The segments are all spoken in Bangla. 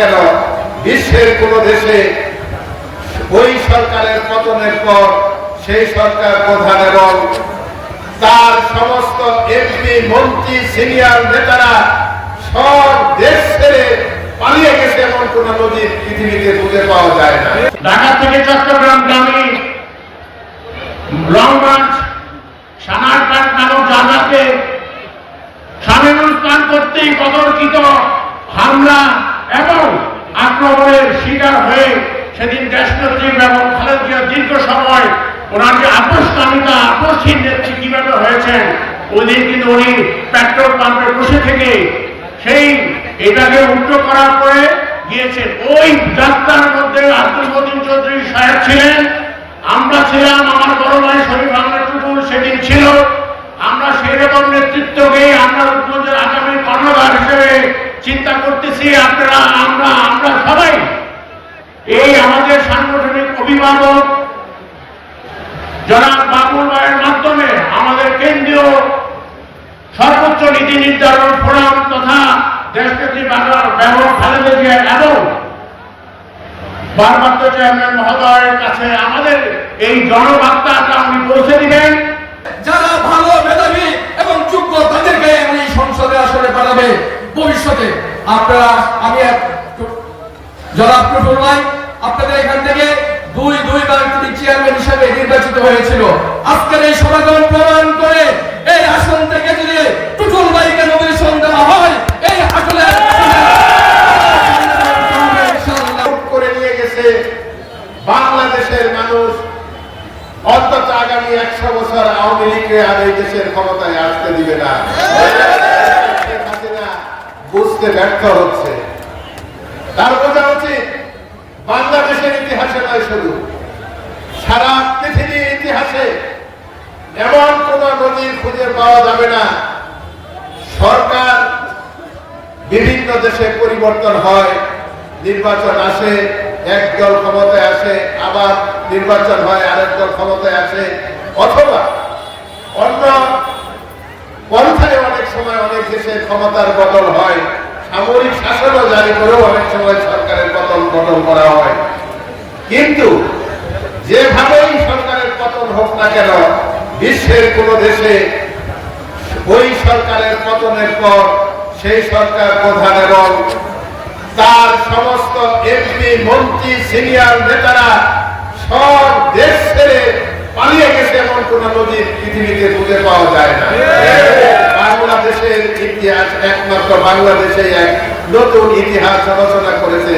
কেন? বিশ্বের কোন দেশে ওই সরকারের পতনের পর সেই সরকার প্রধান এবং তার সমস্ত এমপি মন্ত্রী, সিনিয়র নেতারা সব দেশ ছেড়ে পালিয়ে গেছে এমন কোন নদী পৃথিবীতে খুঁজে পাওয়া যায় না। ঢাকা থেকে চট্টগ্রাম গ্রামে লং মার্চ সানারঘাট নামক জায়গাতে স্বামীনুল স্নান করতেই কতর্কিত হামলা এবং আক্রমণের শিকার হয়ে সেদিন দেশনেত্রী এবং খালেদ দীর্ঘ সময় ওনার যে আপোষকামিতা, আপোষহীন নেত্রী কীভাবে হয়েছেন ওই দিন কিন্তু উনি পেট্রোল পাম্পে বসে থেকে সেই এটাকে উল্টো করার পরে গিয়েছেন। ওই যাত্রার মধ্যে আব্দুল মদিন চৌধুরী সাহেব ছিলেন। আমরা ছিলাম, আমার বড় ভাই শরীফ আহমেদ টুকুল সেদিন ছিল। আমরা সেই রকম নেতৃত্বকে আমরা রূপগঞ্জের আগামী কর্ণধার হিসেবে চিন্তা করতেছি, আপনারা, আমরা আমরা সবাই। এই আমাদের সাংগঠনিক অভিভাবক জনাব বাবুল ভাইয়ের মাধ্যমে আমাদের কেন্দ্রীয় সর্বোচ্চ নীতি নির্ধারণ ফোরাম তথা দেশনেত্রী বাংলার ব্যবহার খালেদা জিয়া এবং ভারপ্রাপ্ত চেয়ারম্যান মহোদয়ের কাছে আমাদের এই জনবার্তাটা উনি পৌঁছে দিবেন। যারা ভালো ভবিষ্যতে আপনারা, আমি জনাব টুটুল ভাই, আপনাদের এখান থেকে দুই, দুইবার তিনি চেয়ারম্যান হিসেবে নির্বাচিত হয়েছিল। আজকের এই সমাগম প্রমাণ করে এই আসন থেকে যদি টুটুল ভাইকে নমিনেশন দেওয়া হয়, এই আসলে করে নিয়ে গেছে বাংলাদেশের মানুষ। অন্তত আগামী একশো বছর আওয়ামী লীগকে আর এই দেশের ক্ষমতায় আসতে দিবে না। বুঝতে ব্যর্থ হচ্ছে। তার বোঝা উচিত, বাংলাদেশের ইতিহাসে নয় শুধু, সারা পৃথিবীর ইতিহাসে এমন কোন নদীর খুঁজে পাওয়া যাবে না। সরকার বিভিন্ন দেশে পরিবর্তন হয়, নির্বাচন আসে এক দল ক্ষমতায় আসে, আবার নির্বাচন হয়, আরেক দল ক্ষমতায় আসে, অথবা অন্য পন্থায় অনেক সময় অনেক দেশে ক্ষমতার বদল হয়। জারি করেও অনেক সময় সরকারের পতন বদল করা হয়। কিন্তু যেভাবেই সরকারের পতন হোক না কেন বিশ্বের কোন দেশে ওই সরকারের পতনের পর সেই সরকার প্রধান এবং তার সমস্ত এমপি মন্ত্রী সিনিয়র নেতারা সব দেশ ছেড়ে পালিয়ে গেছে এমন কোন নদী পৃথিবীতে খুঁজে পাওয়া যায় না। বাংলাদেশের ইতিহাস একমাত্র বাংলাদেশে এক নতুন ইতিহাস রচনা করেছে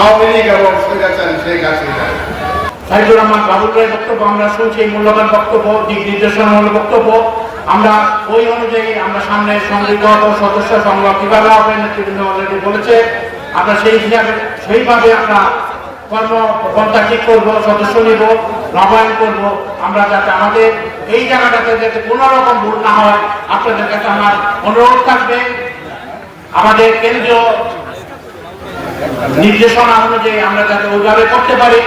আওয়ামী লীগ এবং স্বৈরাচারী শেখ হাসিনা। সাইদুর রহমান বাবুল বক্তব্য আমরা শুনছি, মূল্যবান বক্তব্য, দিক নির্দেশনামূলক বক্তব্য। আমরা ওই অনুযায়ী আমরা সামনে সংবিধান সদস্য সংগ্রহ কীভাবে হবে নেতৃবৃন্দ অলরেডি বলেছে। আমরা সেই হিসাবে, সেইভাবে আমরা কর্ম, পন্থা ঠিক করব, সদস্য নিব নবায়ন করব। আমরা যাতে আমাদের এই জায়গাটাতে যাতে কোনো রকম ভুল না হয়, আপনাদের কাছে আমার অনুরোধ থাকবে। আমাদের কেন্দ্রীয় নির্দেশনা অনুযায়ী আমরা যাতে ওইভাবে করতে পারি।